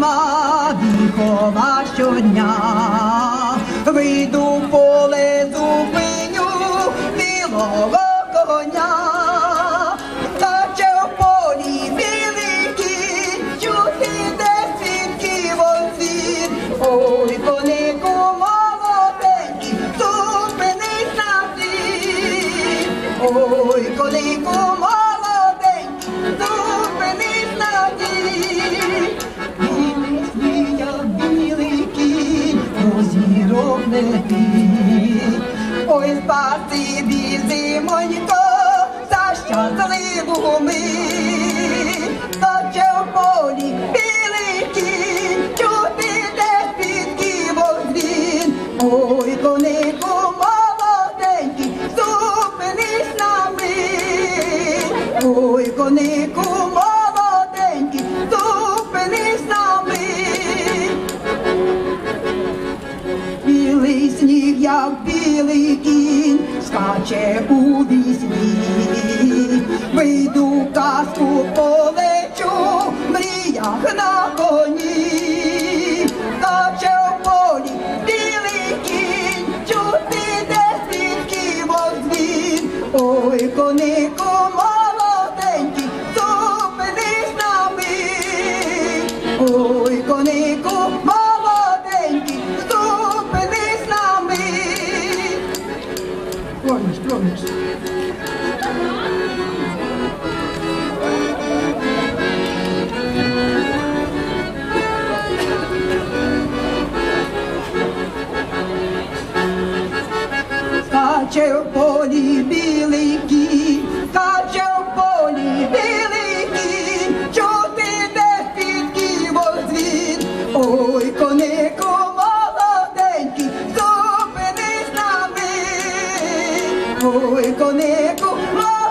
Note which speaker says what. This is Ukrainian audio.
Speaker 1: лихова щодня. Вийду в поле, зупиню білого коня. Наче в полі білий чути де свідки. Ой, конику молоденький, зупинись на світ. Ой, конику зірок. Ой, спасибі, зимонько, за щасливу мить. Наче в полі білий кінь, чути де спідки возвін. Ой, конику молоденький, зупинись на мить. Ой, конику молоденький, білий кінь, скаче у вісні. Вийду казку полечу, в мріях на коні. Скаче в полі білий кінь, чути де свідки возвін. Ой, конику Проміж, проміж. Скаче в полі зупинись на мить. Ой, конику молоденький,